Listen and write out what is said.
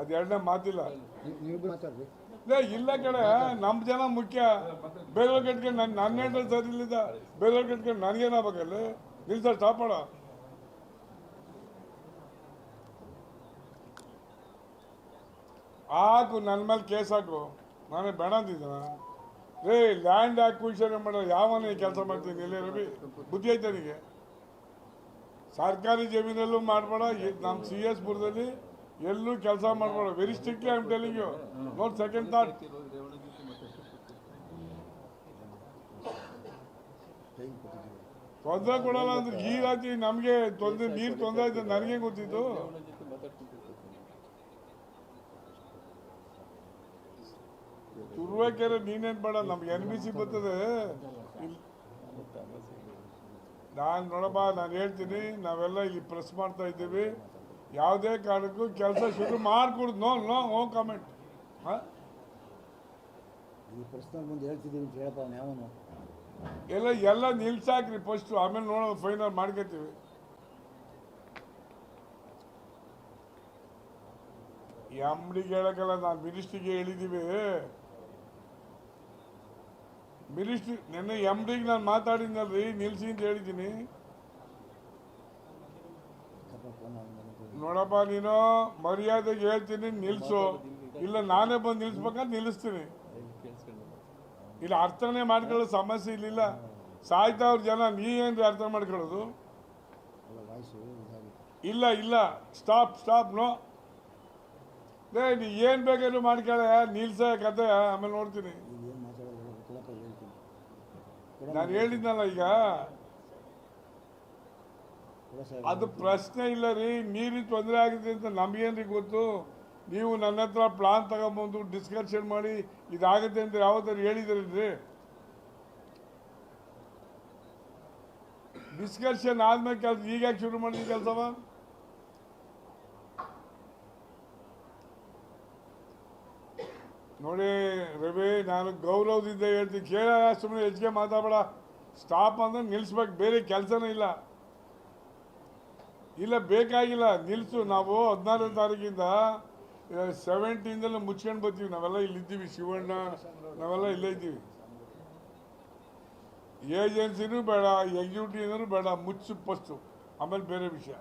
ಅದು ಎರಡನೇ ಮಾತಿಲ್ಲ. ಇಲ್ಲ ಕಡೆ ನಮ್ಮ ಜನ ಮುಖ್ಯ. ಬೇರೆಯವ್ರು ಕಟ್ಕೊಂಡು ನನ್ನ ನನ್ನ ಹೆಂಡ್ರೆ ಸರಿ ಇಲ್ಲಿದ್ದ. ಬೇರೆಯವ್ರು ಕಟ್ಕೊಂಡು ನನಗೇನಾಗಬೇಕಲ್ಲ ನಿಲ್ಸ ಸ್ಟಾಪ್ ಮಾಡ. ಹಾಕು ನನ್ನ ಮೇಲೆ ಕೇಸ್ ಹಾಕು. ನಾನೇ ಬೇಡ ಅಂತಿದ್ದಾನ? ರೇ ಲ್ಯಾಂಡ್ ಆಕ್ವಿಷನ್ ಮಾಡೋ ಯಾವ ಕೆಲಸ ಮಾಡ್ತೀನಿ ಇಲ್ಲೇ ರವಿ? ಬುದ್ಧಿ ಐತೆ ನನಗೆ? ಸರ್ಕಾರಿ ಜಮೀನಲ್ಲೂ ಮಾಡಬೇಡ ನಮ್ಮ ಸಿ ಎಸ್ ಪುರದಲ್ಲಿ ಎಲ್ಲೂ ಕೆಲಸ ಮಾಡಬೇಡ very strictly am telling you not second thought ತೊಂದರೆ ಕೊಡಲ್ಲ ಅಂದ್ರೆ ಈ ರಾತ್ರಿ ನಮಗೆ ತೊಂದರೆ, ನೀರು ತೊಂದರೆ ಆಯ್ತು ನನಗೆ ಗೊತ್ತಿತ್ತು? ತುರ್ಬೇಕೆರೆ ನೀನೇನು ಬೇಡ, ನಮ್ಗೆ ಎನ್ ಬಿ ಸಿ ಬರ್ತದೆ. ನಾನು ನೋಡಪ್ಪ, ನಾನು ಹೇಳ್ತೀನಿ, ನಾವೆಲ್ಲ ಇಲ್ಲಿ ಪ್ರೆಸ್ ಮಾಡ್ತಾ ಇದ್ದೀವಿ. ಯಾವುದೇ ಕಾರಣಕ್ಕೂ ಕೆಲಸ ಶುರು ಮಾಡಿಕೊಡು ನೋ ನೋ ಓ ಕಮೆಂಟ್ ಹಾಂ? ಈ ಪ್ರಶ್ನೆ ಮುಂದೆ ಹೇಳ್ತಿದ್ದೀನಿ ಅಂತ ಯಾವನು? ಎಲ್ಲ ಎಲ್ಲ ನಿಲ್ಸಾಕ್ರಿ ಫಸ್ಟು ಆಮೇಲೆ ನೋಡೋದು ಫೈನಲ್ ಮಾಡ್ಕೊತೀವಿ. ಎಂ ಡಿಗೆ ಹೇಳಕ್ಕಲ್ಲ ನಾನು ಮಿನಿಸ್ಟ್ರಿಗೆ ಹೇಳಿದ್ದೀವಿ ಮಿನಿಸ್ಟ್ರಿ ನಿನ್ನೆ ಎಂ ಡಿಗೆ ನಾನು ಮಾತಾಡಿದ್ನಲ್ರಿ ನಿಲ್ಸಿ ಅಂತ ಹೇಳಿದ್ದೀನಿ. ನೋಡಪ್ಪ ನೀನು ಮರ್ಯಾದೆಗೆ ಹೇಳ್ತೀನಿ ನಿಲ್ಸು. ಇಲ್ಲ ನಾನೇ ಬಂದು ನಿಲ್ಸ್ಬೇಕಂತ ನಿಲ್ಲಿಸ್ತೀನಿ. ಇಲ್ಲ ಅರ್ಥನೇ ಮಾಡ್ಕೊಳ್ಳೋ ಸಮಸ್ಯೆ ಇಲ್ಲಿಲ್ಲ. ಸಾಯ್ತಾವ್ರ ಜನ ನೀ ಏನ್ರಿ ಅರ್ಥ ಮಾಡ್ಕೊಳ್ಳೋದು? ಇಲ್ಲ ಇಲ್ಲ. ಸ್ಟಾಪ್ ಸ್ಟಾಪ್ ನೋ ಏ ನೀ ಏನು ಬೇಕಾದ್ರೂ ಮಾಡ್ಕೊಳ್ಳೆ ನಿಲ್ಸ ಕತೆ. ಆಮೇಲೆ ನೋಡ್ತೀನಿ. ಏನು ನಾನು ಹೇಳಿದ್ನಲ್ಲ ಈಗ. ಅದು ಪ್ರಶ್ನೆ ಇಲ್ಲ ರೀ. ನೀರಿ ತೊಂದರೆ ಆಗಿದೆ ಅಂತ ನಮಗೇನ್ರಿ ಗೊತ್ತು? ನೀವು ನನ್ನ ಹತ್ರ ಪ್ಲಾನ್ ತಗೊಂಬಂದು ಡಿಸ್ಕಷನ್ ಮಾಡಿ ಇದಾಗುತ್ತೆ ಅಂತ ಯಾವತ್ತಾರು ಹೇಳಿದ್ರಿ ಡಿಸ್ಕಷನ್ ಆದ್ಮೇಲೆ ಕೆಲಸ ಈಗ ಶುರು ಮಾಡಿದ ಕೆಲಸವ? ನೋಡಿ ರವಿ, ನಾನು ಗೌರವದಿಂದ ಹೇಳ್ತೀನಿ. ಕೇಳ ಸುಮ್ಮನೆ ಹೆಚ್ಚಿಗೆ ಮಾತಾಡಬೇಡ. ಸ್ಟಾಪ್ ಅಂದ್ರೆ ನಿಲ್ಲಿಸ್ಬೇಕು ಬೇರೆ ಕೆಲಸನೇ ಇಲ್ಲ. ಇಲ್ಲ, ಬೇಕಾಗಿಲ್ಲ. ನಿಲ್ಸು. ನಾವು ಹದಿನಾರನೇ ತಾರೀಕಿಂದ ಸೆವೆಂಟೀನ್ದೆಲ್ಲ ಮುಚ್ಕೊಂಡು ಬರ್ತೀವಿ. ನಾವೆಲ್ಲ ಇಲ್ಲಿದ್ದೀವಿ ಶಿವಣ್ಣ. ನಾವೆಲ್ಲ ಇಲ್ಲೇ ಇದ್ದೀವಿ. ಏಜೆನ್ಸಿನೂ ಬೇಡ ಎಕ್ಸಿಕ್ಯೂಟಿವ್ನೂ ಬೇಡ. ಮುಚ್ಚು ಫಸ್ಟು ಆಮೇಲೆ ಬೇರೆ ವಿಷಯ.